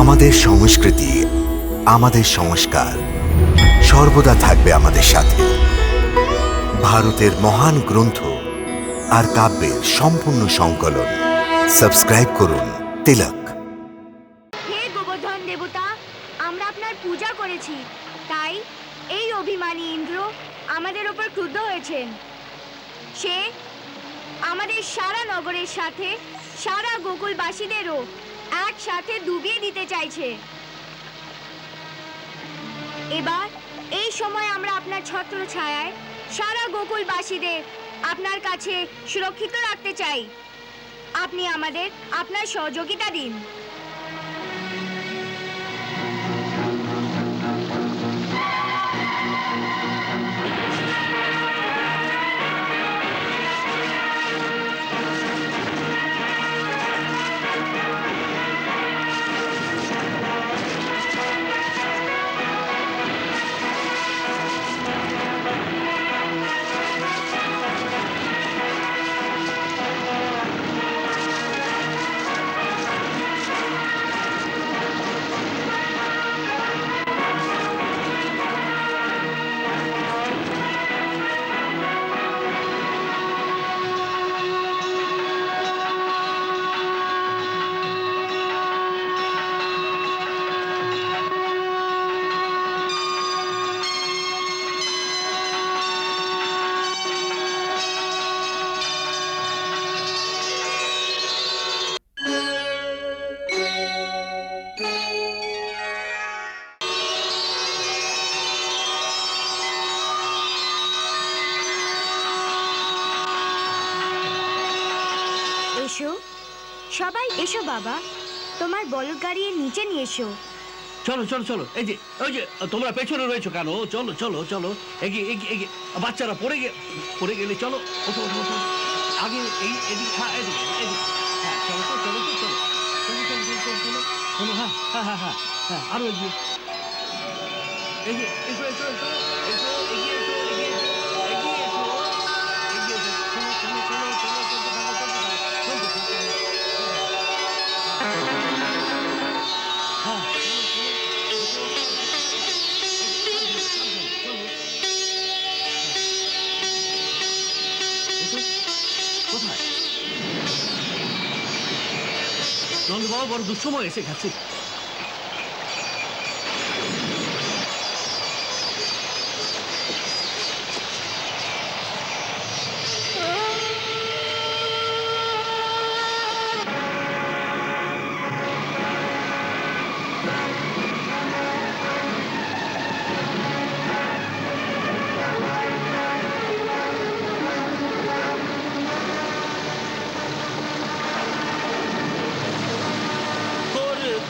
আমাদের সংস্কৃতি, আমাদের সংস্কার সর্বদা থাকবে আমাদের সাথে। ভারতের মহান গ্রন্থ আর কাব্যের সম্পূর্ণ সংকলন। সাবস্ক্রাইব করুন তিলক। হে গোবর্ধন দেবতা, আমরা আপনার পূজা করেছি। তাই এই অভিমানী ইন্দ্র আমাদের ওপর ক্রুদ্ধ হয়েছেন। সে আমাদের সারা নগরের সাথে সারা গোকুলবাসীদেরও একসাথে ডুবিয়ে দিতে চাইছে। এবার, এই সময় আমরা আপনার ছত্র ছায়ায় সারা গোকুলবাসীদের আপনার কাছে সুরক্ষিত রাখতে চাই। আপনি আমাদের আপনার সহযোগিতা দিন। এসো। সবাই এসো বাবা। তোমার বলদ গাড়ি নিচে নিয়ে এসো। চলো চলো চলো। এই যে, ওই যে, তোমরা পেছনে রয়েছো কেন? চলো চলো চলো। এগিয়ে এগিয়ে এগিয়ে। বাচ্চারা পড়ে গে, পড়ে গেলে চলো, ওঠো ওঠো ওঠো। আগে এই, এদিক হ্যাঁ এদিক এদিক। হ্যাঁ চলো চলো চলো। চলো চলো চলো চলো চলো। চলো হ্যাঁ হ্যাঁ হ্যাঁ হ্যাঁ হ্যাঁ আরও এগিয়ে। এগিয়ে এসো এসো এসো এসো, এগিয়ে এসো এগিয়ে এসো এগিয়ে এসো এগিয়ে এসো। চলো চলো চলো চলো। নন্দবাবু বড় দুঃসময় এসে গেছে।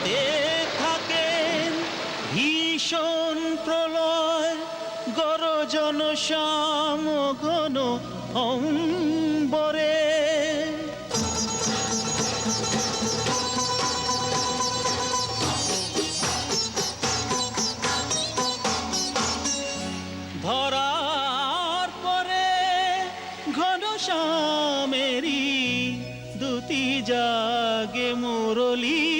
করতে থাকেন। ভীষণ প্রলয়, গরজন শ্যাম ঘন অম্বরে। ধরার পরে ঘন শ্যামেরি দুটি জাগে মুরলীর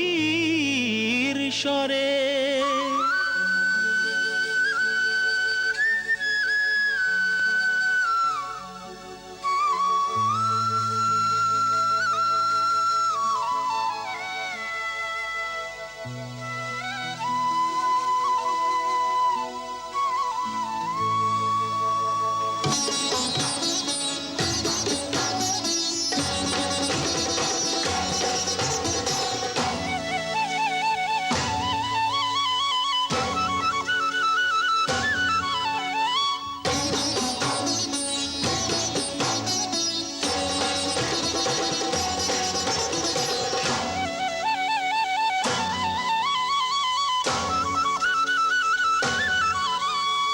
স্বরে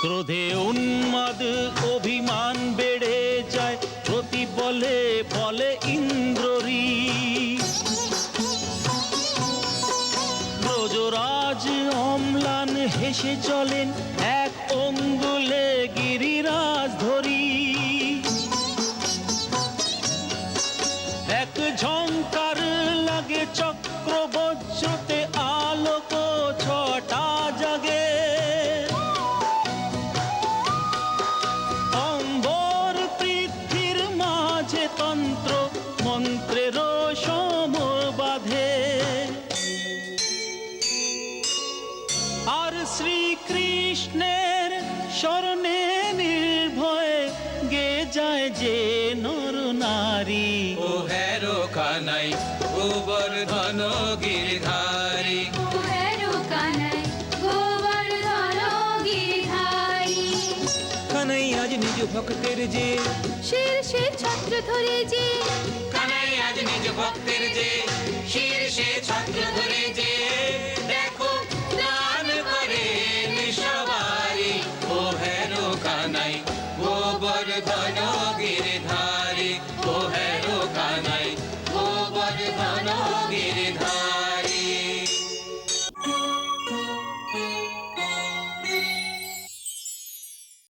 ক্রোধে উন্মাদ, অভিমান বেড়ে যায়। প্রতি বলে বলে ইন্দ্ররী। ব্রজরাজ অম্লান হেসে চলেন, এক অঙ্গুলে গিরিরাজ ধরি। যে নর নারী। ও হেরো কানাই গোবর্ধন গিরিধারী। কানাই আজ নিজ ভক্তের যে শীর্ষে ছত্র ধরে যে কানাই আজ নিজ ভক্তের যে